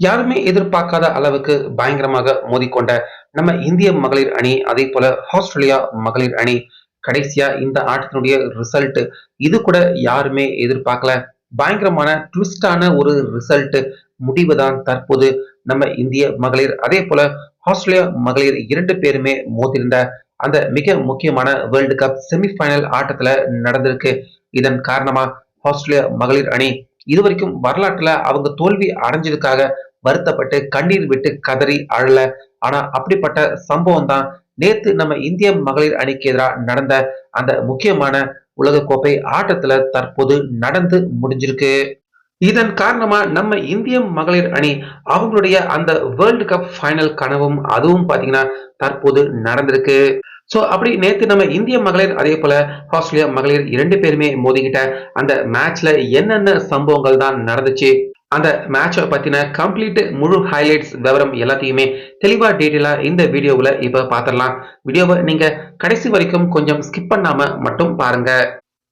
யாருமே எதிர்பார்க்காத அளவுக்கு பயங்கரமாக மோதிக்கொண்ட நம்ம இந்திய மகளிர் அணி அதே போல ஆஸ்திரேலியா மகளிர் அணி கடைசியா இந்த ஆட்டத்தினுடைய ரிசல்ட் இது கூட யாருமே எதிர்பார்க்கல. பயங்கரமான ட்விஸ்டான ஒரு ரிசல்ட் முடிவு தான் தற்போது நம்ம இந்திய மகளிர் அதே போல ஆஸ்திரேலியா மகளிர் இரண்டு பேருமே மோதிருந்த அந்த மிக முக்கியமான வேர்ல்டு கப் செமிஃபைனல் ஆட்டத்துல நடந்திருக்கு. இதன் காரணமா ஆஸ்திரேலியா மகளிர் அணி இதுவரைக்கும் வரலாற்றுல அவங்க தோல்வி அடைஞ்சதுக்காக வருத்தப்பட்டு கண்ணீர் விட்டு கதறி அழல. ஆனா அப்படிப்பட்ட சம்பவம் தான் நேத்து நம்ம இந்திய மகளிர் அணிக்கு எதிராக நடந்த அந்த முக்கியமான உலகக்கோப்பை ஆட்டத்துல தற்போது நடந்து முடிஞ்சிருக்கு. இதன் காரணமா நம்ம இந்திய மகளிர் அணி அவங்களுடைய அந்த வேர்ல்டு கப் ஃபைனல் கனவும் அதுவும் பாத்தீங்கன்னா தற்போது நடந்திருக்கு. சோ அப்படி நேத்து நம்ம இந்திய மகளிர் அதே போல ஆஸ்திரேலியா மகளிர் இரண்டு பேருமே மோதிக்கிட்ட அந்த மேட்ச்ல என்னென்ன சம்பவங்கள் தான் நடந்துச்சு? அந்த மேட்சை பற்றின கம்ப்ளீட் முழு ஹைலைட்ஸ் விவரம் எல்லாத்தையுமே தெளிவாக டீட்டெயிலாக இந்த வீடியோவில் இப்போ பார்த்துடலாம் வீடியோவை நீங்கள் கடைசி வரைக்கும் கொஞ்சம் ஸ்கிப் பண்ணாமல் மட்டும் பாருங்க.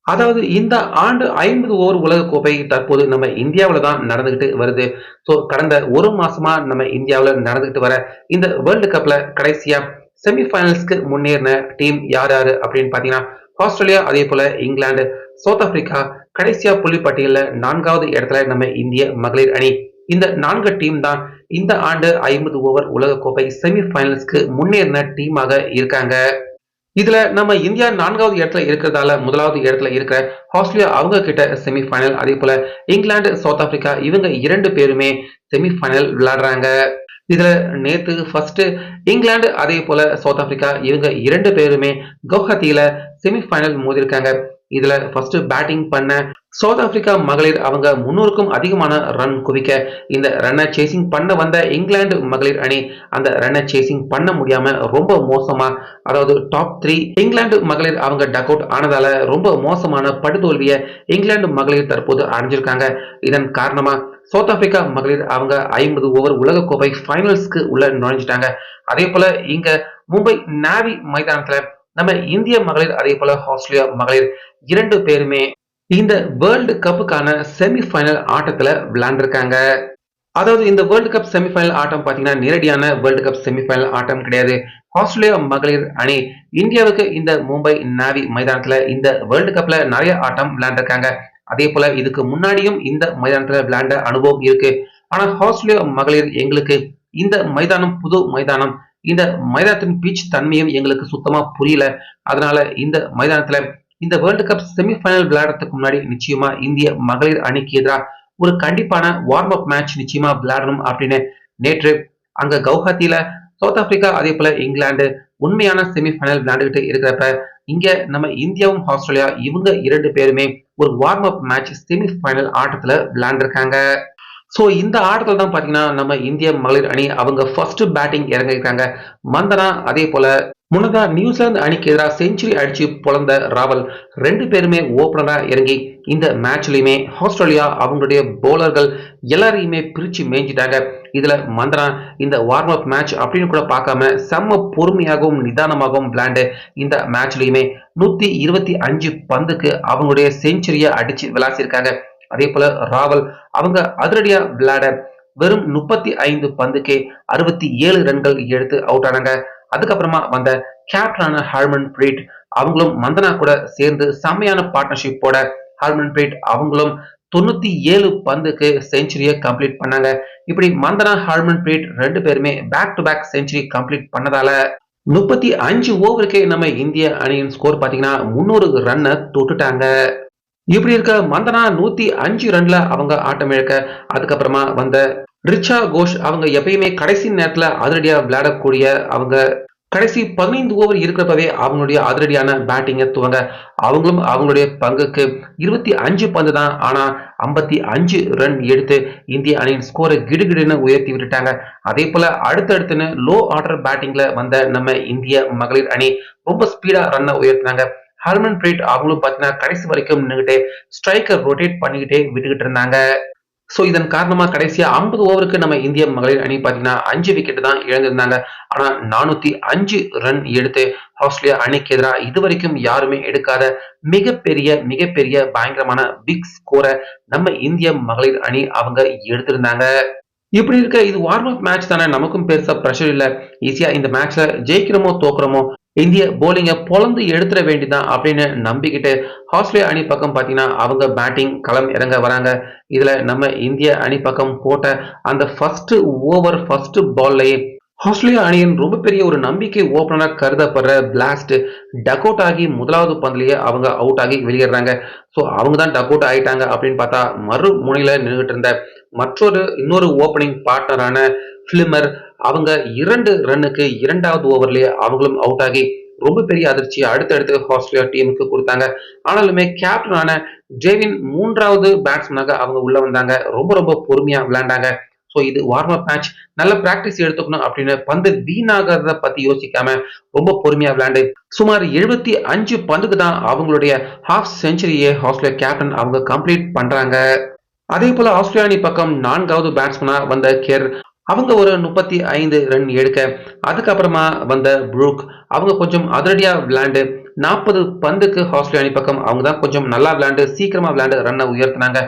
அதாவது இந்த ஆண்டு ஐம்பது ஓவர் உலக கோப்பை தற்போது நம்ம இந்தியாவில் தான் நடந்துகிட்டு வருது. ஸோ கடந்த ஒரு மாசமா நம்ம இந்தியாவில் நடந்துகிட்டு வர இந்த வேர்ல்டு கப்பில் கடைசியாக செமிஃபைனல்ஸ்க்கு முன்னேறின டீம் யார் யார் அப்படின்னு பார்த்தீங்கன்னா ஆஸ்திரேலியா அதே போல் இங்கிலாந்து சவுத் ஆப்பிரிக்கா கடைசியா புள்ளி பட்டியலில் நான்காவது இடத்துல நம்ம இந்திய மகளிர் அணி. இந்த நான்கு டீம் தான் இந்த ஆண்டு ஐம்பது ஓவர் உலகக்கோப்பை செமிஃபைனல்ஸ்க்கு முன்னேறின டீமாக இருக்காங்க. இதுல நம்ம இந்தியா நான்காவது இடத்துல இருக்கிறதால முதலாவது இடத்துல இருக்கிற ஆஸ்திரேலியா அவங்க கிட்ட செமிஃபைனல் அதே போல இங்கிலாந்து சவுத் ஆப்பிரிக்கா இவங்க இரண்டு பேருமே செமிஃபைனல் விளையாடுறாங்க. இதுல நேத்து ஃபர்ஸ்ட் இங்கிலாந்து அதே போல சவுத் ஆப்பிரிக்கா இவங்க இரண்டு பேருமே கவுஹத்தியில செமிஃபைனல் மோதிருக்காங்க இதுல ஃபர்ஸ்ட் பேட்டிங் பண்ண சவுத் ஆப்பிரிக்கா மகளிர் அவங்க முன்னூறுக்கும் அதிகமான ரன் குவிக்க இந்த ரன்னை சேசிங் பண்ண வந்த இங்கிலாந்து மகளிர் அணி அந்த ரன்னை சேசிங் பண்ண முடியாம ரொம்ப மோசமா அதாவது டாப் த்ரீ இங்கிலாந்து மகளிர் அவங்க டக் அவுட் ஆனதால ரொம்ப மோசமான படுதோல்வியை இங்கிலாந்து மகளிர் தற்போது அடைஞ்சிருக்காங்க. இதன் காரணமா சவுத் ஆப்பிரிக்கா மகளிர் அவங்க ஐம்பது ஓவர் உலகக்கோப்பை ஃபைனல்ஸ்க்கு உள்ள நுழைஞ்சிட்டாங்க. அதே போல இங்க மும்பை நாவி மைதானத்துல நம்ம இந்திய மகளிர் அதே போல ஆஸ்திரேலியா மகளிர் இரண்டு பேருமே இந்த வேர்ல்டு கப்புக்கான செமிஃபைனல் ஆட்டத்துல விளையாண்டுருக்காங்க. அதாவது இந்த வேர்ல்டு கப் செமிஃபைனல் ஆட்டம் பார்த்தீங்கன்னா நேரடியான வேர்ல்டு கப் செமிஃபைனல் ஆட்டம் கிடையாது. ஆஸ்திரேலியா மகளிர் அணி இந்தியாவுக்கு இந்த மும்பை நாவி மைதானத்துல இந்த வேர்ல்டு கப்ல நிறைய ஆட்டம் விளையாண்டுருக்காங்க. அதே போல இதுக்கு முன்னாடியும் இந்த மைதானத்துல விளையாண்ட அனுபவம் இருக்கு. ஆனா ஆஸ்திரேலியா மகளிர் எங்களுக்கு இந்த மைதானம் புது மைதானம் இந்த மைதானத்தின் பீச் தன்மையும் எங்களுக்கு சுத்தமா புரியல. அதனால இந்த மைதானத்துல இந்த வேர்ல்டு கப் செமிஃபைனல் விளையாடுறதுக்கு முன்னாடி நிச்சயமா இந்திய மகளிர் அணிக்கு எதிராக ஒரு கண்டிப்பான வார்ம் அப் மேட்ச் நிச்சயமா விளையாடணும் அப்படின்னு நேற்று அங்க கவுஹாத்தியில சவுத் ஆப்பிரிக்கா அதே போல இங்கிலாந்து உண்மையான செமிஃபைனல் விளையாண்டுகிட்டு இருக்கிறப்ப இங்க நம்ம இந்தியாவும் ஆஸ்திரேலியா இவங்க இரண்டு பேருமே ஒரு வார்ம் அப் மேட்ச் செமிஃபைனல் ஆட்டத்துல விளையாண்டுருக்காங்க. ஸோ இந்த ஆட்டத்தில் தான் பார்த்தீங்கன்னா நம்ம இந்திய மகளிர் அணி அவங்க ஃபர்ஸ்ட் பேட்டிங் இறங்கியிருக்காங்க. மந்தனா அதே போல முன்னதா நியூசிலாந்து அணிக்கு எதிராக செஞ்சுரி அடிச்சு பொழந்த ராவல் ரெண்டு பேருமே ஓப்பனராக இறங்கி இந்த மேட்ச்லையுமே ஆஸ்திரேலியா அவங்களுடைய போலர்கள் எல்லாரையுமே பிரித்து மேய்ஞ்சிட்டாங்க. இதில் மந்தனா இந்த வார்ம் அப் மேட்ச் அப்படின்னு கூட பார்க்காம செம்ம பொறுமையாகவும் நிதானமாகவும் விளையாண்டு இந்த மேட்ச்லையுமே நூற்றி இருபத்தி அஞ்சு பந்துக்கு அவங்களுடைய செஞ்சுரியை அடித்து விளாசிருக்காங்க. அதே போல ராவல் அவங்க அதிரடியா விளையாட வெறும் முப்பத்தி ஐந்து பந்துக்கே அறுபத்தி ஏழு ரன்கள் எடுத்து அவுட் ஆனாங்க. அதுக்கப்புறமா வந்த கேப்டனான ஹார்மன் பிரீட் அவங்களும் மந்தனா கூட சேர்ந்து செம்மையான பார்ட்னர்ஷிப் போட ஹார்மன் பிரீட் அவங்களும் தொண்ணூத்தி ஏழு பந்துக்கு செஞ்சுரியை கம்ப்ளீட் பண்ணாங்க. இப்படி மந்தனா ஹார்மன் பிரீட் ரெண்டு பேருமே back to back century complete பண்ணதால முப்பத்தி அஞ்சு ஓவருக்கே நம்ம இந்திய அணியின் ஸ்கோர் பாத்தீங்கன்னா முன்னூறு ரன்னை தொட்டுட்டாங்க. இப்படி இருக்க? மந்தனா நூத்தி அஞ்சு ரன்ல அவங்க ஆட்டம் இழக்க. அதுக்கப்புறமா வந்த ரிச்சா கோஷ் அவங்க எப்பயுமே கடைசி நேரத்துல அதிரடியா விளையாடக்கூடிய அவங்க கடைசி பதினைந்து ஓவர் இருக்கிறப்பவே அவங்களுடைய அதிரடியான பேட்டிங்கை துவங்க. அவங்களும் அவங்களுடைய பங்குக்கு இருபத்தி அஞ்சு பந்து தான். ஆனா ஐம்பத்தி அஞ்சு ரன் எடுத்து இந்திய அணியின் ஸ்கோரை கிடுகிடுன்னு உயர்த்தி விட்டுட்டாங்க. அதே போல அடுத்தடுத்துன்னு லோ ஆர்டர் பேட்டிங்ல வந்த நம்ம இந்திய மகளிர் அணி ரொம்ப ஸ்பீடா ரன்னை உயர்த்தினாங்க. ஹர்மன் பிரீட் அவங்களும் பார்த்தீங்கன்னா கடைசி வரைக்கும் நின்றுகிட்டே ஸ்ட்ரைக்கர் ரொட்டேட் பண்ணிக்கிட்டே விட்டுக்கிட்டு இருந்தாங்க. ஸோ இதன் காரணமா கடைசியா ஐம்பது ஓவருக்கு நம்ம இந்திய மகளிர் அணி பார்த்தீங்கன்னா அஞ்சு விக்கெட் தான் இழந்திருந்தாங்க. ஆனா நானூத்தி அஞ்சு ரன் எடுத்து ஆஸ்திரேலியா அணிக்கு எதிராக இதுவரைக்கும் யாருமே எடுக்காத மிகப்பெரிய மிகப்பெரிய பயங்கரமான பிக் ஸ்கோரை நம்ம இந்திய மகளிர் அணி அவங்க எடுத்திருந்தாங்க. இப்படி இருக்க இது வார்ம் அப் மேட்ச் தானே நமக்கும் பெருசா ப்ரெஷர் இல்ல. ஈஸியா இந்த மேட்ச்ல ஜெயிக்கிறோமோ தோக்குறோமோ இந்திய போலிங்க பொழந்து எடுத்துட வேண்டிதான் அப்படின்னு நம்பிக்கிட்டு ஆஸ்திரேலியா அணி பக்கம் பார்த்தீங்கன்னா அவங்க பேட்டிங் களம் இறங்க வராங்க. இதுல நம்ம இந்திய அணி பக்கம் போட்ட அந்த ஃபர்ஸ்ட் ஓவர் ஃபர்ஸ்ட் பால்லையே ஆஸ்திரேலியா அணியின் ரொம்ப பெரிய ஒரு நம்பிக்கை ஓப்பனராக கருதப்படுற பிளாஸ்ட் டக் அவுட் ஆகி முதலாவது பந்திலேயே அவங்க அவுட் ஆகி வெளியேறாங்க. ஸோ அவங்க தான் டக் அவுட் ஆகிட்டாங்க அப்படின்னு பார்த்தா மறு முனையில் நின்றுட்டு இருந்த மற்றொரு இன்னொரு ஓப்பனிங் பார்ட்னரான ஃபிலிமர் அவங்க இரண்டு ரன்னுக்கு இரண்டாவது ஓவர்லயே அவங்களும் அவுட் ஆகி ரொம்ப பெரிய அதிர்ச்சியை அடுத்தடுத்து ஆஸ்திரேலியா டீமுக்கு கொடுத்தாங்க. ஆனாலுமே கேப்டனான ஜேவின் மூன்றாவது பேட்ஸ்மேனாக அவங்க உள்ள வந்தாங்க. ரொம்ப ரொம்ப பொறுமையா விளையாண்டாங்க. ஸோ இது வார்ம் அப் மேட்ச் நல்ல பிராக்டிஸ் எடுத்துக்கணும் அப்படின்னு பந்து வீணாகிறத பத்தி யோசிக்காம ரொம்ப பொறுமையா விளையாண்டு சுமார் எழுபத்தி அஞ்சு பந்துக்கு தான் அவங்களுடைய ஹாஃப் செஞ்சுரியை ஆஸ்திரேலியா கேப்டன் அவங்க கம்ப்ளீட் பண்றாங்க. அதே போல ஆஸ்திரேலியா அணி பக்கம் நான்காவது பேட்ஸ்மேனா வந்த கேர் அவங்க ஒரு முப்பத்தி ஐந்து ரன் எடுக்க அதுக்கப்புறமா வந்த ப்ரூக் அவங்க கொஞ்சம் அதிரடியாக விளையாண்டு நாற்பது பந்துக்கு ஆஸ்திரேலியா அணி பக்கம் அவங்க தான் கொஞ்சம் நல்லா விளையாண்டு சீக்கிரமா விளையாண்டு ரன்னை உயர்த்தினாங்க.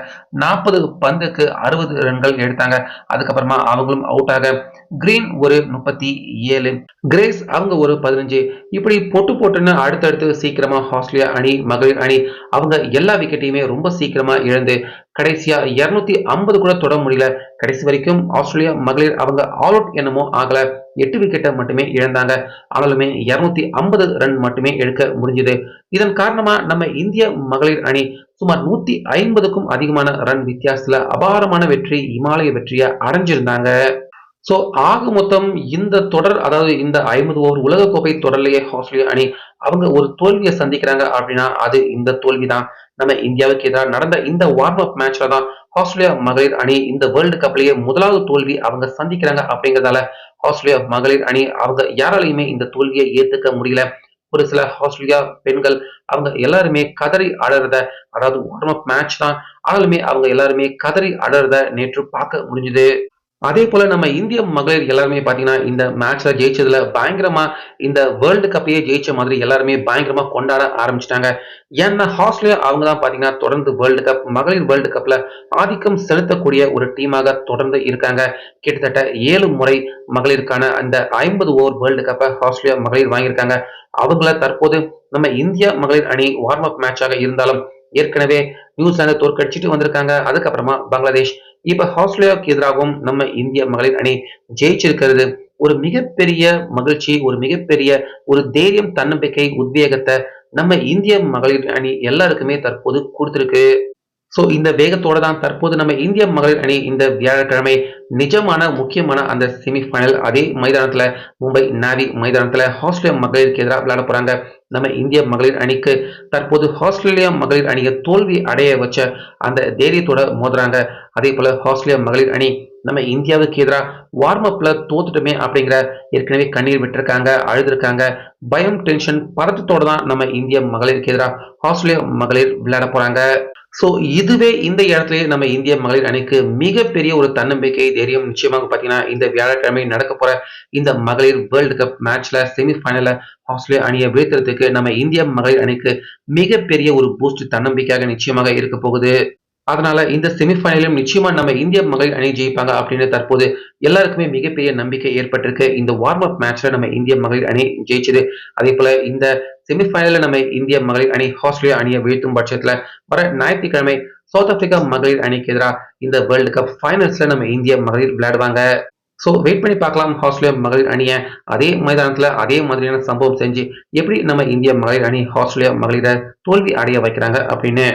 நாற்பது பந்துக்கு அறுபது ரன்கள் எடுத்தாங்க. அதுக்கப்புறமா அவங்களும் அவுட் ஆக கிரீன் ஒரு முப்பத்தி ஏழு. கிரேஸ் அவங்க ஒரு பதினஞ்சு. இப்படி போட்டு போட்டுன்னு அடுத்தடுத்து சீக்கிரமா ஆஸ்திரேலியா அணி மகளிர் அணி அவங்க எல்லா விக்கெட்டையுமே ரொம்ப சீக்கிரமா இழந்து கடைசியா இருநூத்தி ஐம்பது கூட தொட முடியல. கடைசி வரைக்கும் ஆஸ்திரேலியா மகளிர் அவங்க ஆல் அவுட் என்னமோ ஆகல. எட்டு விக்கெட்டை மட்டுமே இழந்தாங்க. ஆனாலுமே இருநூத்தி ஐம்பது ரன் மட்டுமே எடுக்க முடிஞ்சது. இதன் காரணமா நம்ம இந்திய மகளிர் அணி சுமார் நூத்தி ஐம்பதுக்கும் அதிகமான ரன் வித்தியாசத்துல அபாரமான வெற்றி இமாலய வெற்றியை அடைஞ்சிருந்தாங்க. ஸோ ஆக மொத்தம் இந்த தொடர் அதாவது இந்த ஐம்பது ஓவர் உலகக்கோப்பை தொடர்லேயே ஆஸ்திரேலியா அணி அவங்க ஒரு தோல்வியை சந்திக்கிறாங்க அப்படின்னா அது இந்த தோல்வி தான் நம்ம இந்தியாவுக்கு எதிராக நடந்த இந்த வார்ம் அப் மேட்ச்ல தான் ஆஸ்திரேலியா மகளிர் அணி இந்த வேர்ல்டு கப்லயே முதலாவது தோல்வி அவங்க சந்திக்கிறாங்க அப்படிங்கிறதால ஆஸ்திரேலியா மகளிர் அணி அவங்க யாராலையுமே இந்த தோல்வியை ஏத்துக்க முடியல. ஒரு சில ஆஸ்திரேலியா பெண்கள் அவங்க எல்லாருமே கதறி அடறத அதாவது வார்ம் அப் மேட்ச் தான். ஆனாலுமே அவங்க எல்லாருமே கதறி அடறத நேற்று பார்க்க முடிஞ்சது. அதே போல நம்ம இந்திய மகளிர் எல்லாருமே பாத்தீங்கன்னா இந்த மேட்ச்ல ஜெயிச்சதுல பயங்கரமா இந்த வேர்ல்டு கப்பையே ஜெயிச்ச மாதிரி எல்லாருமே பயங்கரமா கொண்டாட ஆரம்பிச்சிட்டாங்க. ஏன்னா ஆஸ்திரேலியா அவங்க தான் பாத்தீங்கன்னா தொடர்ந்து வேர்ல்டு கப் மகளிர் வேர்ல்டு கப்ல ஆதிக்கம் செலுத்தக்கூடிய ஒரு டீமாக தொடர்ந்து இருக்காங்க. கிட்டத்தட்ட ஏழு முறை மகளிருக்கான அந்த ஐம்பது ஓவர் வேர்ல்டு கப்பை ஆஸ்திரேலியா மகளிர் வாங்கியிருக்காங்க. அவங்கள தற்போது நம்ம இந்திய மகளிர் அணி வார்ம் அப் மேட்சாக இருந்தாலும் ஏற்கனவே நியூசிலாந்து தோற்கடிச்சிட்டு வந்திருக்காங்க. அதுக்கப்புறமா பங்களாதேஷ். இப்ப ஆஸ்திரேலியாவுக்கு எதிராகவும் நம்ம இந்திய மகளிர் அணி ஜெயிச்சிருக்கிறது. ஒரு மிகப்பெரிய மகிழ்ச்சி ஒரு மிகப்பெரிய ஒரு தைரியம் தன்னம்பிக்கை உத்வேகத்தை நம்ம இந்திய மகளிர் அணி எல்லாருக்குமே தற்போது கொடுத்திருக்கு. ஸோ இந்த வேகத்தோட தான் தற்போது நம்ம இந்திய மகளிர் அணி இந்த வியாழக்கிழமை நிஜமான முக்கியமான அந்த செமிஃபைனல் அதே மைதானத்தில் மும்பை நாவி மைதானத்தில் ஆஸ்திரேலியா மகளிருக்கு எதிராக விளையாட போறாங்க. நம்ம இந்திய மகளிர் அணிக்கு தற்போது ஆஸ்திரேலியா மகளிர் அணியை தோல்வி அடைய வச்ச அந்த தைரியத்தோட மோதுறாங்க. அதே போல ஆஸ்திரேலியா மகளிர் அணி நம்ம இந்தியாவுக்கு எதிராக வார்ம் அப்ல தோத்துட்டுமே அப்படிங்கிற ஏற்கனவே கண்ணீர் விட்டுருக்காங்க அழுதுருக்காங்க. பயம் டென்ஷன் பதட்டத்தோட தான் நம்ம இந்திய மகளிருக்கு எதிராக ஆஸ்திரேலியா மகளிர் விளையாட போறாங்க. ஸோ இதுவே இந்த இடத்துல நம்ம இந்திய மகளிர் அணிக்கு மிகப்பெரிய ஒரு தன்னம்பிக்கை தைரியம் நிச்சயமாக பாத்தீங்கன்னா இந்த வியாழக்கிழமை நடக்க போற இந்த மகளிர் வேர்ல்டு கப் மேட்ச்ல செமிஃபைனல்ல ஆஸ்திரேலியா அணியை வீழ்த்துறதுக்கு நம்ம இந்திய மகளிர் அணிக்கு மிகப்பெரிய ஒரு பூஸ்ட் தன்னம்பிக்கையாக நிச்சயமாக இருக்க போகுது. அதனால இந்த செமிஃபைனலும் நிச்சயமா நம்ம இந்திய மகளிர் அணி ஜெயிப்பாங்க அப்படின்னு தற்போது எல்லாருக்குமே மிகப்பெரிய நம்பிக்கை ஏற்பட்டிருக்கு. இந்த வார்ம் அப் மேட்ச்ல நம்ம இந்திய மகளிர் அணி ஜெயிச்சது. அதே போல இந்த செமிஃபைனல்ல நம்ம இந்திய மகளிர் அணி ஆஸ்திரேலியா அணியை வீழ்த்தும் பட்சத்துல வர ஞாயிற்றுக்கிழமை சவுத் ஆப்பிரிக்கா மகளிர் அணிக்கு எதிராக இந்த வேர்ல்டு கப் ஃபைனல்ஸ்ல நம்ம இந்திய மகளிர் விளையாடுவாங்க. ஸோ வெயிட் பண்ணி பார்க்கலாம் ஆஸ்திரேலியா மகளிர் அணியை. அதே மைதானத்துல அதே மாதிரியான சம்பவம் செஞ்சு எப்படி நம்ம இந்திய மகளிர் அணி ஆஸ்திரேலியா மகளிரை தோல்வி அடைய வைக்கிறாங்க அப்படின்னு.